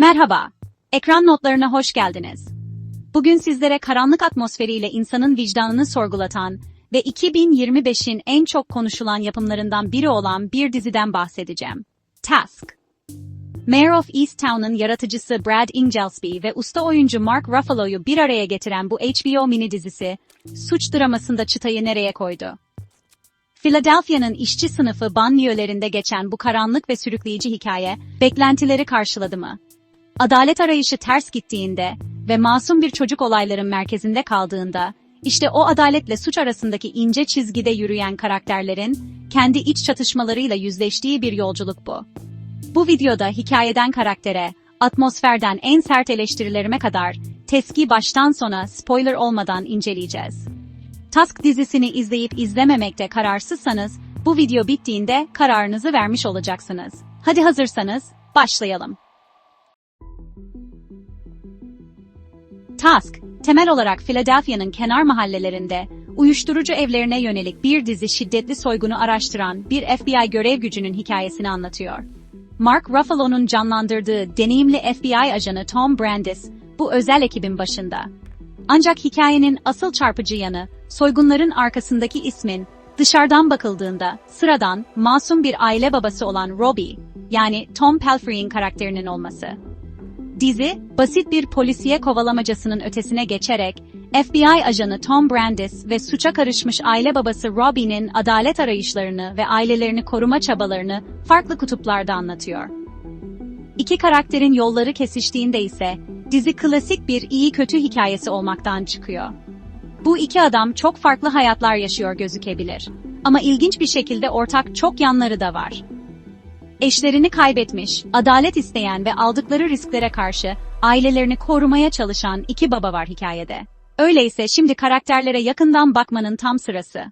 Merhaba, ekran notlarına hoş geldiniz. Bugün sizlere karanlık atmosferiyle insanın vicdanını sorgulatan ve 2025'in en çok konuşulan yapımlarından biri olan bir diziden bahsedeceğim. Task. Mayor of Easttown'un yaratıcısı Brad Inglesby ve usta oyuncu Mark Ruffalo'yu bir araya getiren bu HBO mini dizisi, suç dramasında çıtayı nereye koydu? Philadelphia'nın işçi sınıfı banliyölerinde geçen bu karanlık ve sürükleyici hikaye, beklentileri karşıladı mı? Adalet arayışı ters gittiğinde ve masum bir çocuk olayların merkezinde kaldığında, işte o adaletle suç arasındaki ince çizgide yürüyen karakterlerin, kendi iç çatışmalarıyla yüzleştiği bir yolculuk bu. Bu videoda hikayeden karaktere, atmosferden en sert eleştirilerime kadar, teski baştan sona spoiler olmadan inceleyeceğiz. Task dizisini izleyip izlememekte kararsızsanız, bu video bittiğinde kararınızı vermiş olacaksınız. Hadi hazırsanız, başlayalım. Task, temel olarak Philadelphia'nın kenar mahallelerinde, uyuşturucu evlerine yönelik bir dizi şiddetli soygunu araştıran bir FBI görev gücünün hikayesini anlatıyor. Mark Ruffalo'nun canlandırdığı deneyimli FBI ajanı Tom Brandis, bu özel ekibin başında. Ancak hikayenin asıl çarpıcı yanı, soygunların arkasındaki ismin, dışarıdan bakıldığında sıradan, masum bir aile babası olan Robbie, yani Tom Pelfrey'in karakterinin olması. Dizi, basit bir polisiye kovalamacasının ötesine geçerek, FBI ajanı Tom Brandis ve suça karışmış aile babası Robbie'nin adalet arayışlarını ve ailelerini koruma çabalarını farklı kutuplarda anlatıyor. İki karakterin yolları kesiştiğinde ise, dizi klasik bir iyi-kötü hikayesi olmaktan çıkıyor. Bu iki adam çok farklı hayatlar yaşıyor gözükebilir. Ama ilginç bir şekilde ortak çok yanları da var. Eşlerini kaybetmiş, adalet isteyen ve aldıkları risklere karşı ailelerini korumaya çalışan iki baba var hikayede. Öyleyse şimdi karakterlere yakından bakmanın tam sırası.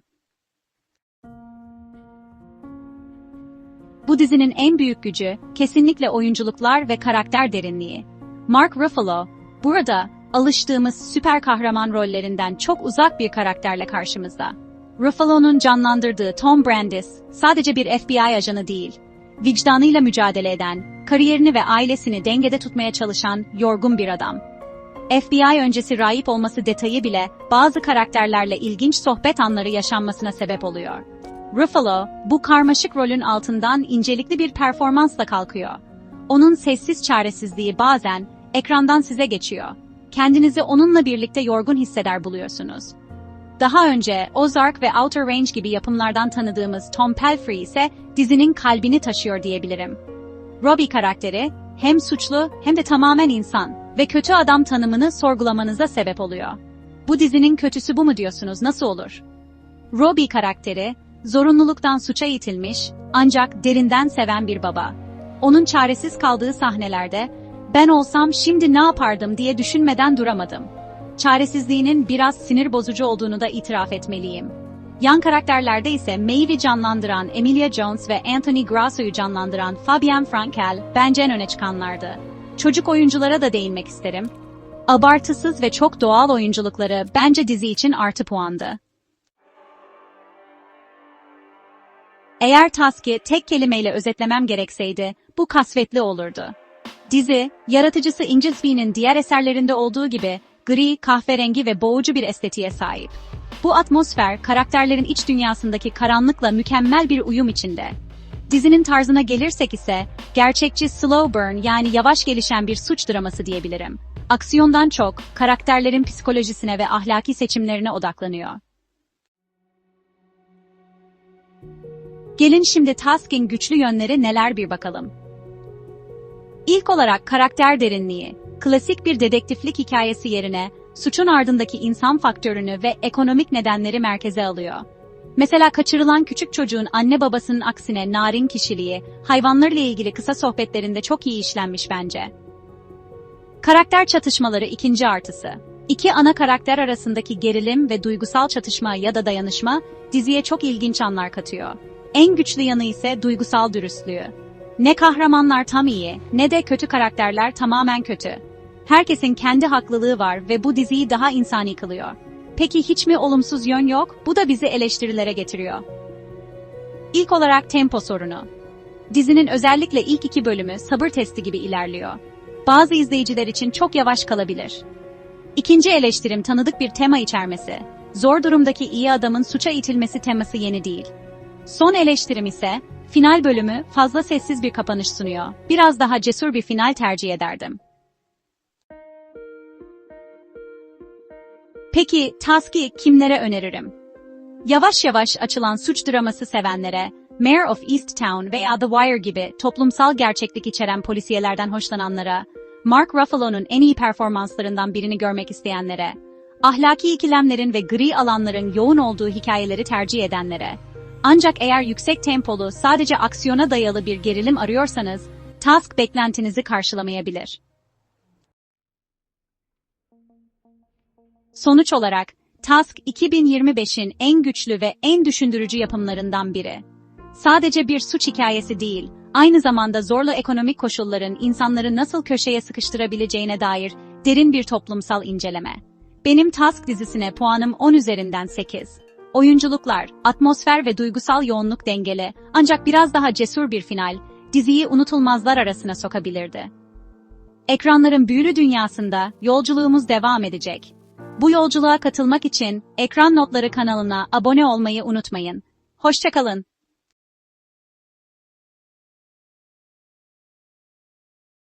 Bu dizinin en büyük gücü kesinlikle oyunculuklar ve karakter derinliği. Mark Ruffalo, burada alıştığımız süper kahraman rollerinden çok uzak bir karakterle karşımızda. Ruffalo'nun canlandırdığı Tom Brandis sadece bir FBI ajanı değil, vicdanıyla mücadele eden, kariyerini ve ailesini dengede tutmaya çalışan yorgun bir adam. FBI öncesi rahip olması detayı bile bazı karakterlerle ilginç sohbet anları yaşanmasına sebep oluyor. Ruffalo, bu karmaşık rolün altından incelikli bir performansla kalkıyor. Onun sessiz çaresizliği bazen ekrandan size geçiyor. Kendinizi onunla birlikte yorgun hisseder buluyorsunuz. Daha önce Ozark ve Outer Range gibi yapımlardan tanıdığımız Tom Pelfrey ise dizinin kalbini taşıyor diyebilirim. Robbie karakteri hem suçlu hem de tamamen insan ve kötü adam tanımını sorgulamanıza sebep oluyor. Bu dizinin kötüsü bu mu diyorsunuz nasıl olur? Robbie karakteri zorunluluktan suça itilmiş ancak derinden seven bir baba. Onun çaresiz kaldığı sahnelerde ben olsam şimdi ne yapardım diye düşünmeden duramadım. Çaresizliğinin biraz sinir bozucu olduğunu da itiraf etmeliyim. Yan karakterlerde ise Maeve'i canlandıran Emilia Jones ve Anthony Grasso'yu canlandıran Fabian Frankel bence en öne çıkanlardı. Çocuk oyunculara da değinmek isterim. Abartısız ve çok doğal oyunculukları bence dizi için artı puandı. Eğer Task'i tek kelimeyle özetlemem gerekseydi, bu kasvetli olurdu. Dizi, yaratıcısı Inglesby'nin diğer eserlerinde olduğu gibi gri, kahverengi ve boğucu bir estetiğe sahip. Bu atmosfer, karakterlerin iç dünyasındaki karanlıkla mükemmel bir uyum içinde. Dizinin tarzına gelirsek ise, gerçekçi slow burn yani yavaş gelişen bir suç draması diyebilirim. Aksiyondan çok, karakterlerin psikolojisine ve ahlaki seçimlerine odaklanıyor. Gelin şimdi Task'in güçlü yönleri neler bir bakalım. İlk olarak karakter derinliği, klasik bir dedektiflik hikayesi yerine suçun ardındaki insan faktörünü ve ekonomik nedenleri merkeze alıyor. Mesela kaçırılan küçük çocuğun anne babasının aksine narin kişiliği, hayvanlarla ilgili kısa sohbetlerinde çok iyi işlenmiş bence. Karakter çatışmaları ikinci artısı. İki ana karakter arasındaki gerilim ve duygusal çatışma ya da dayanışma diziye çok ilginç anlar katıyor. En güçlü yanı ise duygusal dürüstlüğü. Ne kahramanlar tam iyi, ne de kötü karakterler tamamen kötü. Herkesin kendi haklılığı var ve bu diziyi daha insani kılıyor. Peki hiç mi olumsuz yön yok? Bu da bizi eleştirilere getiriyor. İlk olarak tempo sorunu. Dizinin özellikle ilk iki bölümü sabır testi gibi ilerliyor. bazı izleyiciler için çok yavaş kalabilir. İkinci eleştirim tanıdık bir tema içermesi. Zor durumdaki iyi adamın suça itilmesi teması yeni değil. Son eleştirim ise, final bölümü fazla sessiz bir kapanış sunuyor. Biraz daha cesur bir final tercih ederdim. Peki, Task'i kimlere öneririm? Yavaş yavaş açılan suç draması sevenlere, Mayor of Easttown veya The Wire gibi toplumsal gerçeklik içeren polisiyelerden hoşlananlara, Mark Ruffalo'nun en iyi performanslarından birini görmek isteyenlere, ahlaki ikilemlerin ve gri alanların yoğun olduğu hikayeleri tercih edenlere, ancak eğer yüksek tempolu, sadece aksiyona dayalı bir gerilim arıyorsanız, Task beklentinizi karşılamayabilir. Sonuç olarak, Task 2025'in en güçlü ve en düşündürücü yapımlarından biri. Sadece bir suç hikayesi değil, aynı zamanda zorlu ekonomik koşulların insanları nasıl köşeye sıkıştırabileceğine dair derin bir toplumsal inceleme. Benim Task dizisine puanım 10 üzerinden 8. Oyunculuklar, atmosfer ve duygusal yoğunluk dengeli, ancak biraz daha cesur bir final, diziyi unutulmazlar arasına sokabilirdi. Ekranların büyülü dünyasında yolculuğumuz devam edecek. Bu yolculuğa katılmak için Ekran Notları kanalına abone olmayı unutmayın. Hoşçakalın.